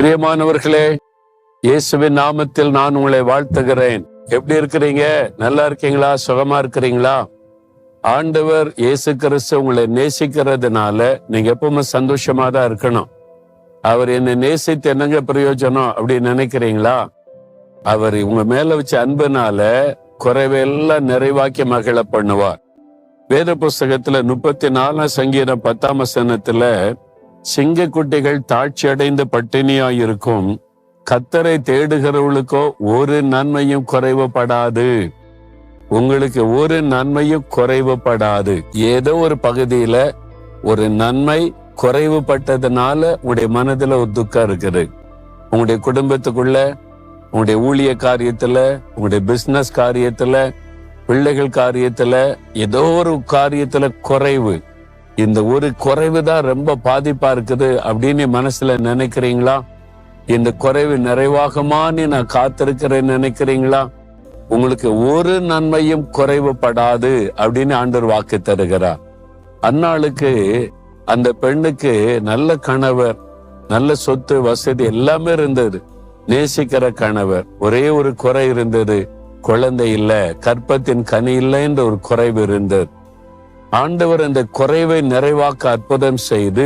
பிரியமானவர்களே இயேசுவின் நாமத்தில் நான் உங்களை வாழ்த்துகிறேன். எப்படி இருக்கிறீங்க? நல்லா இருக்கீங்களா? சுகமா இருக்கிறீங்களா? ஆண்டவர் இயேசு கிறிஸ்து உங்களை நேசிக்கிறதுனால நீங்க எப்பவுமே சந்தோஷமா தான் இருக்கணும். அவர் என்னை நேசித்து என்னங்க பிரயோஜனம் அப்படின்னு நினைக்கிறீங்களா? அவர் உங்க மேல வச்ச அன்புனால குறைவெல்லாம் நிறைவாக்கி மகிழ பண்ணுவார். வேத புஸ்தகத்துல முப்பத்தி நாலாம் சங்கீதம் பத்தாம் வசனத்துல சிங்கக்குட்டிகள் தாழ்ச்சி அடைந்து பட்டினியாயிருக்கும். கத்தரை தேடுகிறவர்களுக்கோ ஒரு நன்மையும் குறைவுபடாது. உங்களுக்கு ஒரு நன்மையும் குறைவுபடாது. ஏதோ ஒரு பகுதியில ஒரு நன்மை குறைவுபட்டதுனால உங்களுடைய மனதுல ஒரு துக்கம் இருக்குது. உங்களுடைய குடும்பத்துக்குள்ள உங்களுடைய ஊழிய காரியத்துல உங்களுடைய பிசினஸ் காரியத்துல பிள்ளைகள் காரியத்துல ஏதோ ஒரு காரியத்துல குறைவு. இந்த ஒரு குறைவு தான் ரொம்ப பாதிப்பா இருக்குது அப்படின்னு மனசுல நினைக்கிறீங்களா? இந்த குறைவு நிறைவாகுமான்னு நான் காத்திருக்கிறேன்னு நினைக்கிறீங்களா? உங்களுக்கு ஒரு நன்மையும் குறைவுபடாது அப்படின்னு ஆண்டர் வாக்கு தருகிறார். அந்நாளுக்கு அந்த பெண்ணுக்கு நல்ல கணவர் நல்ல சொத்து வசதி எல்லாமே இருந்தது. நேசிக்கிற கணவர் ஒரே ஒரு குறை இருந்தது. குழந்தை இல்லை கற்பத்தின் கனி இல்லைன்ற ஒரு குறைவு இருந்தது. ஆண்டவர் அந்த குறைவை நிறைவாக்க அற்புதம் செய்து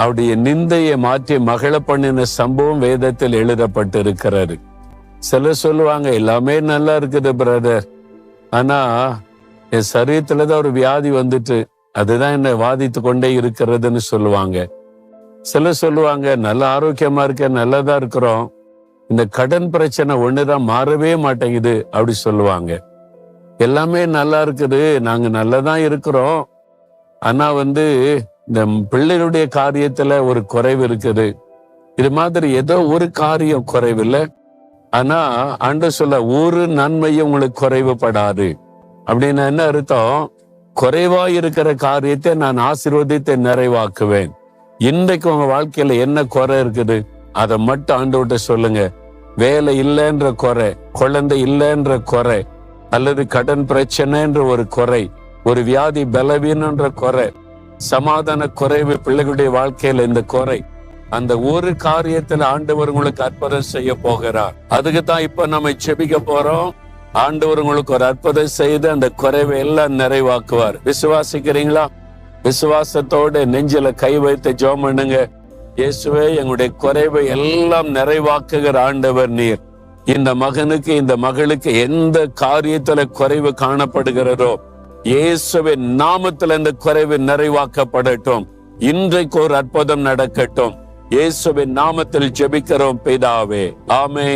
அவருடைய நிந்தையை மாற்றி மகிழ பண்ணின சம்பவம் வேதத்தில் எழுதப்பட்டிருக்கிறது. சிலர் சொல்லுவாங்க எல்லாமே நல்லா இருக்குது பிரதர் ஆனா என் சரீரத்துல தான் ஒரு வியாதி வந்துட்டு அதுதான் என்னை வாதித்து கொண்டே இருக்கிறதுன்னு சொல்லுவாங்க. சிலர் சொல்லுவாங்க நல்ல ஆரோக்கியமா இருக்க நல்லதா இருக்கிறோம். இந்த கடன் பிரச்சனை ஒண்ணுதான் மாறவே மாட்டேங்குது அப்படி சொல்லுவாங்க. எல்லாமே நல்லா இருக்குது. நாங்க நல்லதான் இருக்கிறோம். ஆனா வந்து இந்த பிள்ளைகளுடைய காரியத்துல ஒரு குறைவு இருக்குது. இது மாதிரி ஏதோ ஒரு காரியம் குறைவில்லை. ஆனா ஆண்டு சொல்ல ஒரு நன்மையும் உங்களுக்கு குறைவுபடாது. அப்படின்னு என்ன அர்த்தம்? குறைவா இருக்கிற காரியத்தை நான் ஆசீர்வதித்து நிறைவாக்குவேன். இன்றைக்கு உங்க வாழ்க்கையில என்ன குறை இருக்குது? அதை மட்டும் ஆண்டவர்கிட்ட சொல்லுங்க. வேலை இல்லைன்ற குறை குழந்தை இல்லைன்ற குறை அல்லது கடன் பிரச்சனைன்ற ஒரு குறை ஒரு வியாதி பலவீனன்ற குறை சமாதான குறைவு பிள்ளைகளுடைய வாழ்க்கையில இந்த குறை அந்த ஒரு காரியத்துல ஆண்டவர் உங்களுக்கு அற்புதம் செய்ய போகிறார். அதுக்கு தான் இப்ப நம்ம செபிக்க போறோம். ஆண்டவர் உங்களுக்கு ஒரு அற்புதம் செய்து அந்த குறைவை எல்லாம் நிறைவாக்குவார். விசுவாசிக்கிறீங்களா? விசுவாசத்தோட நெஞ்சில கை வைத்து ஜோம் பண்ணுங்க. இயேசுவே எங்களுடைய குறைவை எல்லாம் நிறைவாக்குகிற ஆண்டவர் நீர். இந்த மகனுக்கு இந்த மகளுக்கு எந்த காரியத்துல குறைவு காணப்படுகிறதோ இயேசுவின் நாமத்துல இந்த குறைவு நிறைவாக்கப்படட்டும். இன்றைக்கு ஒரு அற்புதம் நடக்கட்டும். இயேசுவின் நாமத்தில் ஜெபிக்கிறோம் பிதாவே. ஆமே